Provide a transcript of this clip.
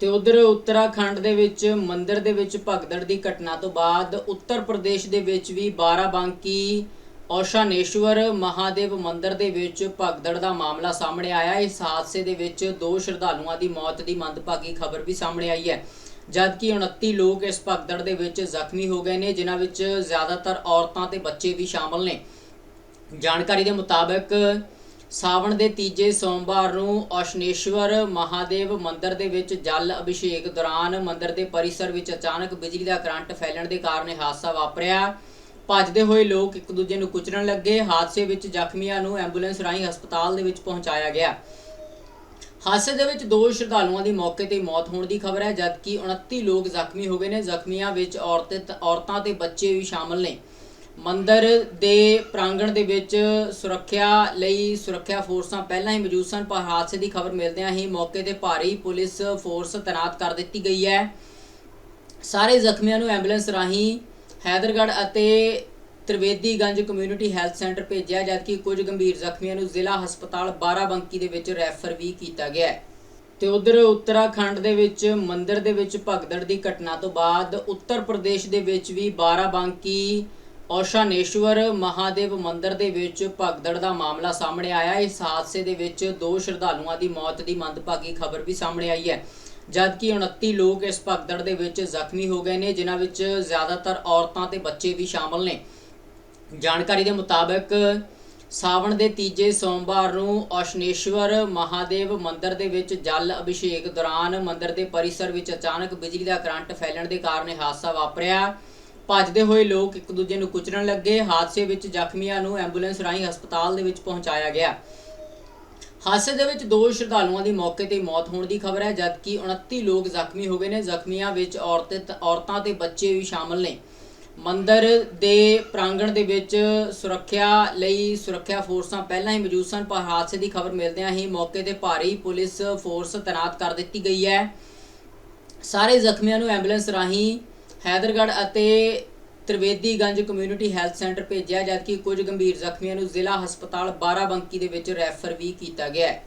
ਤੇ ਉਧਰ ਉੱਤਰਾਖੰਡ ਦੇ ਵਿੱਚ ਮੰਦਿਰ ਦੇ ਵਿੱਚ ਭਗਦੜ ਦੀ ਘਟਨਾ ਤੋਂ ਬਾਅਦ ਉੱਤਰ ਪ੍ਰਦੇਸ਼ ਦੇ ਵਿੱਚ ਵੀ ਬਾਰਾਬੰਕੀ, ਔਸ਼ਾਨੇਸ਼ਵਰ, ਮਹਾਦੇਵ ਮੰਦਿਰ ਦੇ ਵਿੱਚ ਭਗਦੜ ਦਾ ਮਾਮਲਾ ਸਾਹਮਣੇ ਆਇਆ। ਇਸ ਹਾਦਸੇ ਦੇ ਵਿੱਚ ਦੋ ਸ਼ਰਧਾਲੂਆਂ ਦੀ ਮੌਤ ਦੀ ਮੰਦਭਾਗੀ ਖਬਰ ਵੀ ਸਾਹਮਣੇ ਆਈ ਹੈ। ਜਦਕਿ 29 ਲੋਕ ਇਸ ਭਗਦੜ ਦੇ ਵਿੱਚ ਜ਼ਖਮੀ ਹੋ ਗਏ ਨੇ, ਜਿਨ੍ਹਾਂ ਵਿੱਚ ਜ਼ਿਆਦਾਤਰ ਔਰਤਾਂ ਤੇ ਬੱਚੇ ਵੀ ਸ਼ਾਮਲ ਨੇ। ਜਾਣਕਾਰੀ ਦੇ ਮੁਤਾਬਕ ਸਾਵਣ ਦੇ ਤੀਜੇ ਸੋਮਵਾਰ ਨੂੰ ਔਸ਼ਨੇਸ਼ਵਰ ਮਹਾਦੇਵ ਮੰਦਿਰ ਦੇ ਵਿੱਚ ਜਲ ਅਭਿਸ਼ੇਕ ਦੌਰਾਨ ਮੰਦਿਰ ਦੇ ਪਰਿਸਰ ਵਿੱਚ ਅਚਾਨਕ ਬਿਜਲੀ ਦਾ ਕਰੰਟ ਫੈਲਣ ਦੇ ਕਾਰਨ ਹਾਦਸਾ ਵਾਪਰਿਆ। ਭੱਜਦੇ ਹੋਏ ਲੋਕ ਇੱਕ ਦੂਜੇ ਨੂੰ ਕੁਚਲਣ ਲੱਗੇ। ਹਾਦਸੇ ਵਿੱਚ ਜ਼ਖਮੀਆਂ ਨੂੰ ਐਂਬੂਲੈਂਸ ਰਾਹੀਂ ਹਸਪਤਾਲ ਦੇ ਵਿੱਚ ਪਹੁੰਚਾਇਆ ਗਿਆ। ਹਾਦਸੇ ਦੇ ਵਿੱਚ ਦੋ ਸ਼ਰਧਾਲੂਆਂ ਦੀ ਮੌਕੇ ਤੇ ਮੌਤ ਹੋਣ ਦੀ ਖਬਰ ਹੈ, ਜਦਕਿ 29 ਲੋਕ ਜ਼ਖਮੀ ਹੋ ਗਏ ਨੇ। ਜ਼ਖਮੀਆਂ ਵਿੱਚ ਔਰਤ ਔਰਤਾਂ ਤੇ ਬੱਚੇ ਵੀ ਸ਼ਾਮਲ ਨੇ। ਮੰਦਰ ਦੇ ਪ੍ਰਾਂਗਣ ਦੇ ਵਿੱਚ ਸੁਰੱਖਿਆ ਲਈ ਸੁਰੱਖਿਆ ਫੋਰਸਾਂ ਪਹਿਲਾਂ ਹੀ ਮੌਜੂਦ ਸਨ, ਪਰ ਹਾਦਸੇ ਦੀ ਖਬਰ ਮਿਲਦਿਆਂ ਹੀ ਮੌਕੇ ਤੇ ਭਾਰੀ ਪੁਲਿਸ ਫੋਰਸ ਤੈਨਾਤ ਕਰ ਦਿੱਤੀ ਗਈ ਹੈ। ਸਾਰੇ ਜ਼ਖਮੀਆਂ ਨੂੰ ਐਂਬੂਲੈਂਸ ਰਾਹੀਂ ਹੈਦਰਗੜ੍ਹ ਅਤੇ ਤ੍ਰਿਵੇਦੀਗੰਜ ਕਮਿਊਨਿਟੀ ਹੈਲਥ ਸੈਂਟਰ ਭੇਜਿਆ, ਜਦਕਿ ਕੁਝ ਗੰਭੀਰ ਜ਼ਖਮੀਆਂ ਨੂੰ ਜ਼ਿਲ੍ਹਾ ਹਸਪਤਾਲ ਬਾਰਾਬੰਕੀ ਦੇ ਵਿੱਚ ਰੈਫਰ ਵੀ ਕੀਤਾ ਗਿਆ ਹੈ। ਤੇ ਉਧਰ ਉੱਤਰਾਖੰਡ ਦੇ ਵਿੱਚ ਮੰਦਿਰ ਦੇ ਵਿੱਚ ਭਗਦੜ ਦੀ ਘਟਨਾ ਤੋਂ ਬਾਅਦ ਉੱਤਰ ਪ੍ਰਦੇਸ਼ ਦੇ ਵਿੱਚ ਵੀ ਬਾਰਾਬੰਕੀ ਔਸ਼ਾਨੇਸ਼ਵਰ ਮਹਾਦੇਵ ਮੰਦਿਰ ਦੇ ਵਿੱਚ ਭਗਦੜ ਦਾ ਮਾਮਲਾ ਸਾਹਮਣੇ ਆਇਆ। ਇਸ ਹਾਦਸੇ ਦੇ ਵਿੱਚ ਦੋ ਸ਼ਰਧਾਲੂਆਂ ਦੀ ਮੌਤ ਦੀ ਮੰਦਭਾਗੀ ਖਬਰ ਵੀ ਸਾਹਮਣੇ ਆਈ ਹੈ। ਜਦਕਿ 29 ਲੋਕ ਇਸ ਭਗਦੜ ਦੇ ਵਿੱਚ ਜ਼ਖਮੀ ਹੋ ਗਏ ਨੇ, ਜਿਨ੍ਹਾਂ ਵਿੱਚ ਜ਼ਿਆਦਾਤਰ ਔਰਤਾਂ ਤੇ ਬੱਚੇ ਵੀ ਸ਼ਾਮਲ ਨੇ। ਜਾਣਕਾਰੀ ਦੇ ਮੁਤਾਬਕ ਸਾਵਣ ਦੇ ਤੀਜੇ ਸੋਮਵਾਰ ਨੂੰ ਔਸ਼ਨੇਸ਼ਵਰ ਮਹਾਦੇਵ ਮੰਦਿਰ ਦੇ ਵਿੱਚ ਜਲ ਅਭਿਸ਼ੇਕ ਦੌਰਾਨ ਮੰਦਿਰ ਦੇ ਪਰਿਸਰ ਵਿੱਚ ਅਚਾਨਕ ਬਿਜਲੀ ਦਾ ਕਰੰਟ ਫੈਲਣ ਦੇ ਕਾਰਨ ਇਹ ਹਾਦਸਾ ਵਾਪਰਿਆ। ਭੱਜਦੇ ਹੋਏ ਲੋਕ ਇੱਕ ਦੂਜੇ ਨੂੰ ਕੁਚਲਣ ਲੱਗੇ। ਹਾਦਸੇ ਵਿੱਚ ਜ਼ਖਮੀਆਂ ਨੂੰ ਐਂਬੂਲੈਂਸ ਰਾਹੀਂ ਹਸਪਤਾਲ ਦੇ ਵਿੱਚ ਪਹੁੰਚਾਇਆ ਗਿਆ। ਹਾਦਸੇ ਦੇ ਵਿੱਚ ਦੋ ਸ਼ਰਧਾਲੂਆਂ ਦੀ ਮੌਕੇ ਤੇ ਮੌਤ ਹੋਣ ਦੀ ਖਬਰ ਹੈ, ਜਦਕਿ 29 ਲੋਕ ਜ਼ਖਮੀ ਹੋ ਗਏ ਨੇ। ਜ਼ਖਮੀਆਂ ਵਿੱਚ ਔਰਤ, ਔਰਤਾਂ ਤੇ ਬੱਚੇ ਵੀ ਸ਼ਾਮਲ ਨੇ। ਮੰਦਰ ਦੇ ਪ੍ਰਾਂਗਣ ਦੇ ਵਿੱਚ ਸੁਰੱਖਿਆ ਲਈ ਸੁਰੱਖਿਆ ਫੋਰਸਾਂ ਪਹਿਲਾਂ ਹੀ ਮੌਜੂਦ ਸਨ, ਪਰ ਹਾਦਸੇ ਦੀ ਖਬਰ ਮਿਲਦਿਆਂ ਹੀ ਮੌਕੇ ਤੇ ਭਾਰੀ ਪੁਲਿਸ ਫੋਰਸ ਤੈਨਾਤ ਕਰ ਦਿੱਤੀ ਗਈ ਹੈ। ਸਾਰੇ ਜ਼ਖਮੀਆਂ ਨੂੰ ਐਂਬੂਲੈਂਸ ਰਾਹੀਂ ਹੈਦਰਗੜ੍ਹ ਅਤੇ ਤ੍ਰਿਵੇਦੀਗੰਜ ਕਮਿਊਨਿਟੀ ਹੈਲਥ ਸੈਂਟਰ ਭੇਜਿਆ, ਜਦਕਿ ਕੁਝ ਗੰਭੀਰ ਜ਼ਖਮੀਆਂ ਨੂੰ ਜ਼ਿਲ੍ਹਾ ਹਸਪਤਾਲ ਬਾਰਾਬੰਕੀ ਦੇ ਵਿੱਚ ਰੈਫਰ ਵੀ ਕੀਤਾ ਗਿਆ ਹੈ।